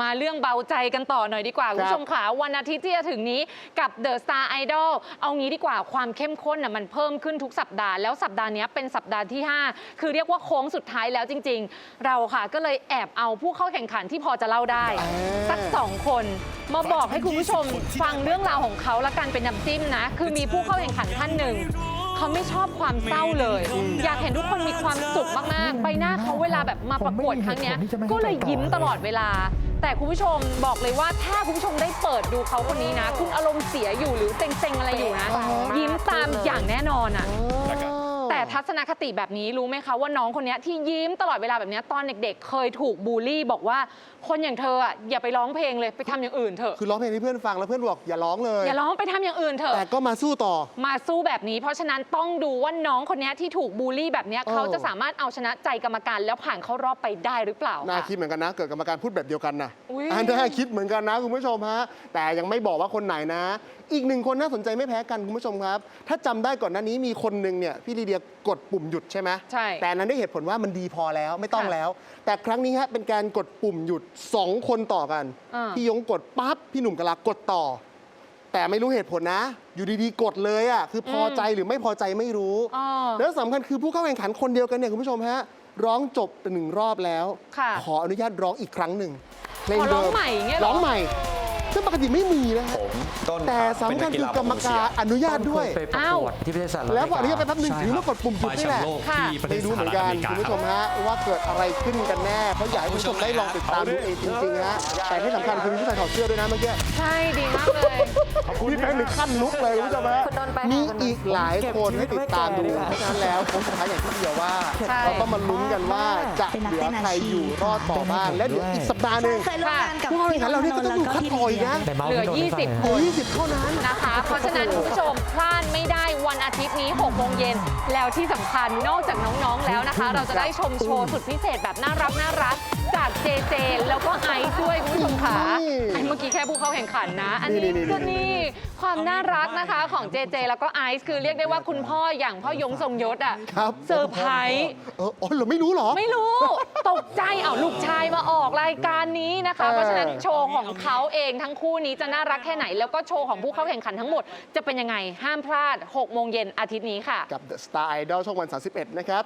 มาเรื่องเบาใจกันต่อหน่อยดีกว่า คุณผู้ชมค่ะวันอาทิตย์ที่จะถึงนี้กับ The Star Idol เอางี้ดีกว่าความเข้มข้นน่ะมันเพิ่มขึ้นทุกสัปดาห์แล้วสัปดาห์เนี้ยเป็นสัปดาห์ที่ 5 คือเรียกว่าโค้งสุดท้ายแล้วจริง ๆ เราค่ะก็เลยแอบเอาผู้เข้าแข่งขันที่พอจะเล่าได้ สักสองคนมาบอกให้คุณผู้ชมฟังเรื่องราวของเขาและการเป็นน้ำจิ้มนะ คือมีผู้เข้าแข่งขันท่านหนึ่งเขาไม่ชอบความเศร้าเลย อยากเห็นทุกคนมีความสุขมาก ๆ ใบหน้าเขาเวลาแบบมาประกวดครั้งเนี้ยก็เลยยิ้มตลอดเวลา แต่คุณผู้ชมบอกเลยว่าถ้าคุณผู้ชมได้เปิดดูเขาคนนี้นะ คุณอารมณ์เสียอยู่หรือเซ็งๆอะไรอยู่นะ ยิ้มตามอย่างแน่นอนอะแต่ ทัศนคติแบบนี้รู้ไหมคะว่าน้องคนเนี้ยที่ยิ้มตลอดเวลาแบบเนี้ยตอนเด็ก ๆ เคยถูกบูลลี่บอกว่าคนอย่างเธออะอย่าไปร้องเพลงเลยไปทำอย่างอื่นเถอะคือร้องเพลงให้เพื่อนฟังแล้วเพื่อนบอกอย่าร้องเลย อย่าร้องไปทำอย่างอื่นเถอะ แต่ก็มาสู้ต่อ มาสู้แบบนี้ เพราะฉะนั้นต้องดูว่าน้องคนเนี้ยที่ถูกบูลลี่แบบเนี้ยเออ เขาจะสามารถเอาชนะใจกรรมการแล้วผ่านเข้ารอบไปได้หรือเปล่าน่าค่ะ คิดเหมือนกันนะ เกิดกรรมการพูดแบบเดียวกันนะอุ๊ยอันน่าคิดเหมือนกันนะคุณผู้ชมฮะ แต่ยังไม่บอกว่าคนไหนนะ อีกหนึ่งคนน่าสนใจไม่แพ้กันคุณผู้ชมครับ ถ้าจำได้ก่อนหน้านี้มีคนหนึ่งเนี่ยพี่ลีเดียกดปุ่มหยุดใช่ไหมใช่แต่อันนั้นได้เหตุผลว่ามันดีพอแล้วไม่ต้องค่ะแล้ว แต่ครั้งนี้ฮะเป็นการกดปุ่มหยุด 2 คนต่อกัน อ่า พี่ยงกดปั๊บพี่หนุ่มกะลากดต่อ แต่ไม่รู้เหตุผลนะ อยู่ดีๆ กดเลยอะคือพอใจหรือไม่พอใจไม่รู้ อ๋อ แล้วสำคัญคือผู้เข้าแข่งขันคนเดียวกันเนี่ยคุณผู้ชมฮะร้องจบไปหนึ่งรอบแล้ว ค่ะขออนุญาตร้องอีกครั้งหนึ่งเพลงขอร้เดิองมใหม่อย่างเงี้ยเหรอ ร้องใหม่ ซึ่งปกติไม่มีนะฮะผมต้นแต่สำคัญคือกรรมการอนุญาตด้วย ไปประกวดที่ประเทศสหรัฐแล้วพออนุญาตไปแป๊บหนึงใช่ถึงคมารับกดปุ่มหยุดนี่แหละค่ะที่ประเทไม่ศรู้สเหหมือนรัฐกัอนเมริกาคุณผู้ชมครับฮะว่าเกิดอะไรขึ้นกันแน่เพราะอยากให้คุณผู้ชมได้ลองติดตามดูเองจริงๆฮะแต่ที่สำคัญคือมีผู้ชายถอดเสื้อด้วยนะเมื่อกี้ใช่ดีมากเลย พี่แป้งถึงขั้นลุกเลยคุณผู้ชมฮะคุณโดนไปมีค่ะคุณโดนอีกหลายคนให้ติดตามดูเพราะฉะนั้นแล้วผมสุดท้ายอย่างที่เดียวว่า ใช่ เราต้องมาลุ้นกันว่าจะเหลือใครอยู่รอดต่อบ้างและเดี๋ยวอีกสัปดาห์หนึ่ง เคยร่วมงานกับผู้เข้าแข่งขันเราเนี่ยก็ต้องดูคัดต่ออีกนะแต่เมาส์เหลือไม่โดนให้ฟัง20นะคน20เท่านั้นนะคะ เพราะฉะนั้นคุณผู้ชมพลาดไม่ได้วันอาทิตย์นี้6โมงเย็น แล้วที่สำคัญนอกจากน้องๆแล้วนะคะ เราจะได้ชมโชว์สุดพิเศษแบบน่ารักน่ารักจากเจเจ แล้วก็ไอซ์ด้วยคุณผู้ชมค่ะนี่อันเมื่อกี้แค่ผู้เข้าแข่งขันนะ อันนี้นี่ๆๆก็นี่ ความน่ารักนะคะของเจเจ แล้วก็ไอซ์คือเรียกได้ว่าคุณพ่ออย่างพ่อยงทรงยศอะครับเซอร์ไพรส์เอออ๋อเราไม่รู้เหรอ ไม่รู้ ตกใจเอาลูกชายมาออกรายการนี้นะคะเออเพราะฉะนั้นโชว์ของเขาเองทั้งคู่นี้จะน่ารักแค่ไหน แล้วก็โชว์ของผู้เข้าแข่งขันทั้งหมด จะเป็นยังไงห้ามพลาด 6 โมงเย็นอาทิตย์นี้ค่ะ กับ The Star Idol ช่องวัน 31 นะครับ